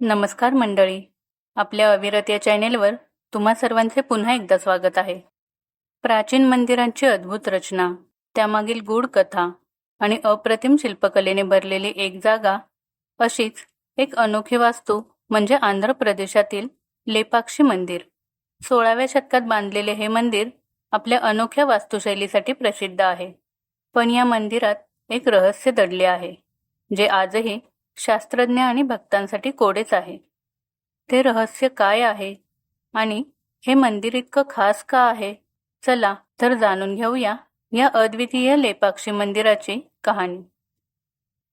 नमस्कार मंडळी. आपल्या अविरत या चॅनेलवर तुम्हा सर्वांचे पुन्हा एकदा स्वागत आहे. प्राचीन मंदिरांची अद्भुत रचना त्यामागील गूढ कथा आणि अप्रतिम शिल्पकलेने भरलेली एक जागा अशीच एक अनोखी वास्तू म्हणजे आंध्र प्रदेशातील लेपाक्षी मंदिर. सोळाव्या शतकात बांधलेले हे मंदिर आपल्या अनोख्या वास्तुशैलीसाठी प्रसिद्ध आहे. पण या मंदिरात एक रहस्य दडले आहे जे आजही शास्त्रज्ञ आणि भक्तांसाठी कोडेच आहे. ते रहस्य काय आहे? आणि हे मंदिर इतकं खास का आहे? चला तर जाणून घेऊया या अद्वितीय लेपाक्षी मंदिराची कहाणी.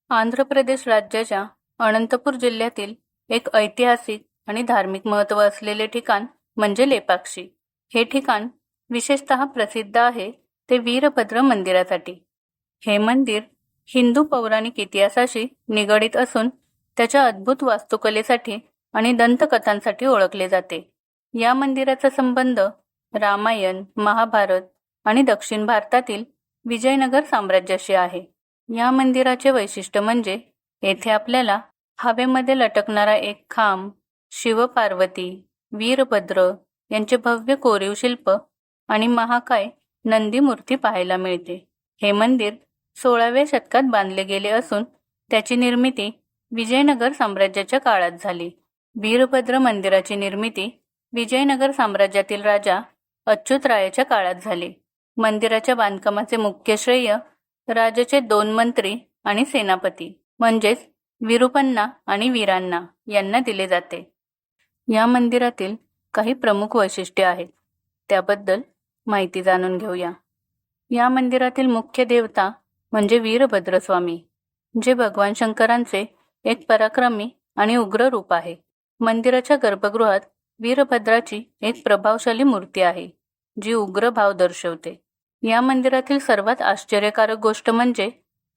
आंध्र प्रदेश राज्याच्या अनंतपूर जिल्ह्यातील एक ऐतिहासिक आणि धार्मिक महत्त्व असलेले ठिकाण म्हणजे लेपाक्षी. हे ठिकाण विशेषतः प्रसिद्ध आहे ते वीरभद्र मंदिरासाठी. हे मंदिर हिंदू पौराणिक इतिहासाशी निगडीत असून त्याच्या अद्भुत वास्तुकलेसाठी आणि दंतकथांसाठी ओळखले जाते. या मंदिराचा संबंध रामायण महाभारत आणि दक्षिण भारतातील विजयनगर साम्राज्याशी आहे. या मंदिराचे वैशिष्ट्य म्हणजे येथे आपल्याला हवेमध्ये लटकणारा एक खांब शिवपार्वती वीरभद्र यांचे भव्य कोरीव शिल्प आणि महाकाय नंदी मूर्ती पाहायला मिळते. हे मंदिर सोळाव्या शतकात बांधले गेले असून त्याची निर्मिती विजयनगर साम्राज्याच्या काळात झाली. वीरभद्र मंदिराची निर्मिती विजयनगर साम्राज्यातील राजा अच्युतरायाच्या काळात झाली. मंदिराच्या बांधकामाचे मुख्य श्रेय राजाचे दोन मंत्री आणि सेनापती म्हणजेच विरुपन्ना आणि वीरांना यांना दिले जाते. या मंदिरातील काही प्रमुख वैशिष्ट्ये आहेत. त्याबद्दल माहिती जाणून घेऊया. या मंदिरातील मुख्य देवता म्हणजे वीरभद्रस्वामी जे भगवान शंकरांचे एक पराक्रमी आणि उग्र रूप आहे. मंदिराच्या गर्भगृहात वीरभद्राची एक प्रभावशाली मूर्ती आहे जी उग्र भाव दर्शवते. या मंदिरातील सर्वात आश्चर्यकारक गोष्ट म्हणजे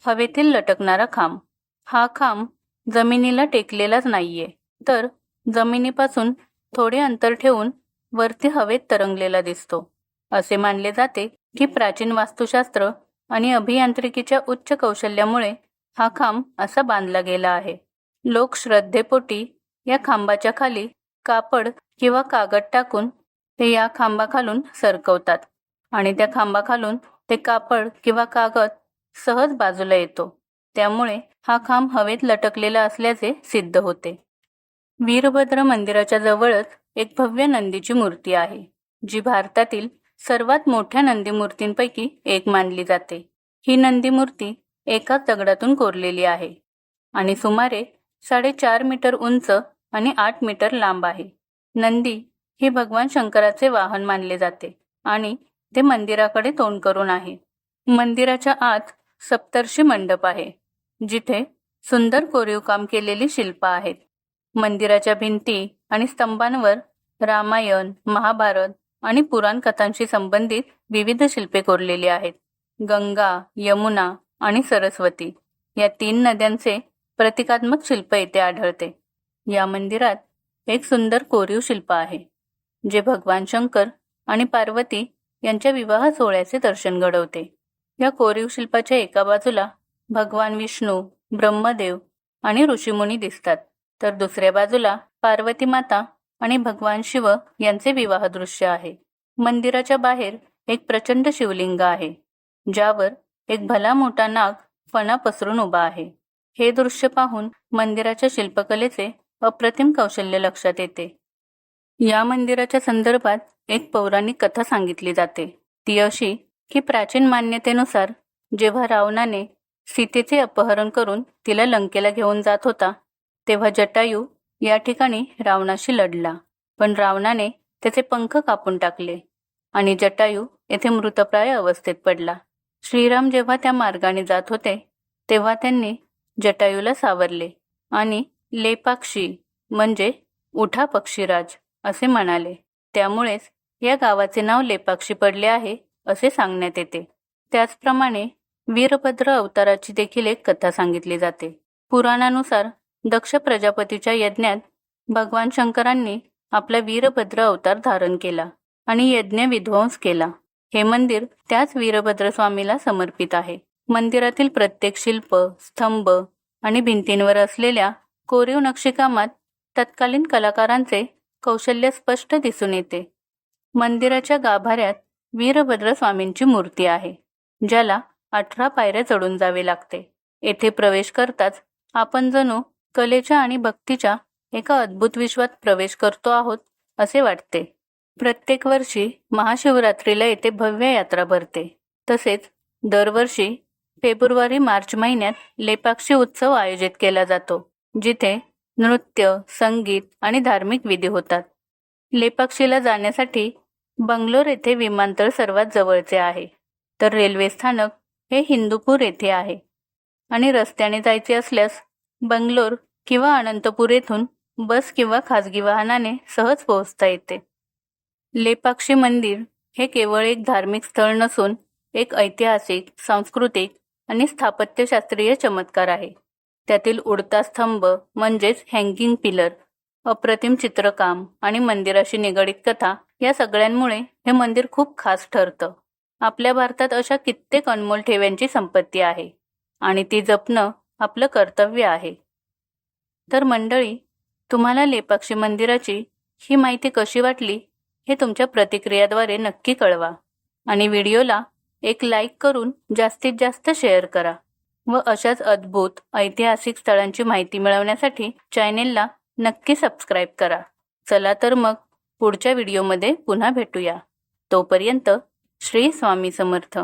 हवेतील लटकणारा खांब. हा खांब जमिनीला टेकलेलाच नाहीये तर जमिनीपासून थोडे अंतर ठेवून वरती हवेत तरंगलेला दिसतो. असे मानले जाते की प्राचीन वास्तुशास्त्र आणि अभियांत्रिकीच्या उच्च कौशल्यामुळे हा खांब असा बांधला गेला आहे. लोक श्रद्धेपोटी या खांबाच्या खाली कापड किंवा कागद टाकून ते या खांबाखालून सरकवतात आणि त्या खांबाखालून ते कापड किंवा कागद सहज बाजूला येतो. त्यामुळे हा खांब हवेत लटकलेला असल्याचे सिद्ध होते. वीरभद्र मंदिराच्या जवळच एक भव्य नंदीची मूर्ती आहे जी भारतातील सर्वात मोठ्या नंदीमूर्तींपैकी एक मानली जाते. ही नंदी मूर्ती एकाच दगडातून कोरलेली आहे आणि सुमारे साडेचार मीटर उंच आणि आठ मीटर लांब आहे. नंदी हे भगवान शंकराचे वाहन मानले जाते आणि ते मंदिराकडे तोंड करून आहे. मंदिराच्या आत सप्तर्षी मंडप आहे जिथे सुंदर कोरीव काम केलेली शिल्प आहेत. मंदिराच्या भिंती आणि स्तंभांवर रामायण महाभारत आणि पुराणकथांशी संबंधित विविध शिल्पे कोरलेली आहेत. गंगा यमुना आणि सरस्वती या तीन नद्यांचे प्रतिकात्मक शिल्प येथे आढळते. या मंदिरात एक सुंदर कोरीव शिल्प आहे जे भगवान शंकर आणि पार्वती यांच्या विवाह सोहळ्याचे दर्शन घडवते. या कोरीव शिल्पाच्या एका बाजूला भगवान विष्णू ब्रह्मदेव आणि ऋषीमुनी दिसतात तर दुसऱ्या बाजूला पार्वती माता आणि भगवान शिव यांचे विवाह दृश्य आहे. मंदिराच्या बाहेर एक प्रचंड शिवलिंग आहे ज्यावर एक भला मोठा नाग फणा पसरून उभा आहे. हे दृश्य पाहून मंदिराच्या शिल्पकलेचे अप्रतिम कौशल्य लक्षात येते. या मंदिराच्या संदर्भात एक पौराणिक कथा सांगितली जाते. ती अशी की प्राचीन मान्यतेनुसार जेव्हा रावणाने सीतेचे अपहरण करून तिला लंकेला घेऊन जात होता तेव्हा जटायू या ठिकाणी रावणाशी लढला. पण रावणाने त्याचे पंख कापून टाकले आणि जटायू येथे मृतप्राय अवस्थेत पडला. श्रीराम जेव्हा त्या मार्गाने जात होते तेव्हा त्यांनी जटायूला सावरले आणि लेपाक्षी म्हणजे उठा पक्षीराज असे म्हणाले. त्यामुळेच या गावाचे नाव लेपाक्षी पडले आहे असे सांगण्यात येते. त्याचप्रमाणे वीरभद्र अवताराची देखील एक कथा सांगितली जाते. पुराणानुसार दक्ष प्रजापतीच्या यज्ञात भगवान शंकरांनी आपला वीरभद्र अवतार धारण केला आणि यज्ञ विध्वंस केला. हे मंदिर त्याच वीरभद्र स्वामीला समर्पित आहे. मंदिरातील प्रत्येक शिल्प स्तंभ आणि भिंतींवर असलेल्या कोरीव नक्षीकामात तत्कालीन कलाकारांचे कौशल्य स्पष्ट दिसून येते. मंदिराच्या गाभाऱ्यात वीरभद्र स्वामींची मूर्ती आहे ज्याला अठरा पायऱ्या चढून जावे लागते. येथे प्रवेश करताच आपण जणू कलेच्या आणि भक्तीच्या एका अद्भुत विश्वात प्रवेश करतो आहोत असे वाटते. प्रत्येक वर्षी महाशिवरात्रीला येथे भव्य यात्रा भरते. तसेच दरवर्षी फेब्रुवारी मार्च महिन्यात लेपाक्षी उत्सव आयोजित केला जातो जिथे नृत्य संगीत आणि धार्मिक विधी होतात. लेपाक्षीला जाण्यासाठी बंगलोर येथे विमानतळ सर्वात जवळचे आहे तर रेल्वे स्थानक हे हिंदूपूर येथे आहे. आणि रस्त्याने जायचे असल्यास बंगलोर किंवा अनंतपूर येथून बस किंवा खाजगी वाहनाने सहज पोहोचता येते. लेपाक्षी मंदिर हे केवळ एक धार्मिक स्थळ नसून एक ऐतिहासिक सांस्कृतिक आणि स्थापत्यशास्त्रीय चमत्कार आहे. त्यातील उडता स्तंभ म्हणजेच हँगिंग पिलर अप्रतिम चित्रकाम आणि मंदिराशी निगडीत कथा या सगळ्यांमुळे हे मंदिर खूप खास ठरतं. आपल्या भारतात अशा कित्येक अनमोल ठेव्यांची संपत्ती आहे आणि ती जपणं आपलं कर्तव्य आहे. तर मंडळी तुम्हाला लेपाक्षी मंदिराची ही माहिती कशी वाटली हे तुमच्या प्रतिक्रियाद्वारे नक्की कळवा. आणि व्हिडिओला एक लाईक करून जास्तीत जास्त शेअर करा. व अशाच अद्भुत ऐतिहासिक स्थळांची माहिती मिळवण्यासाठी चॅनेलला नक्की सबस्क्राईब करा. चला तर मग पुढच्या व्हिडिओमध्ये पुन्हा भेटूया. तोपर्यंत श्री स्वामी समर्थ.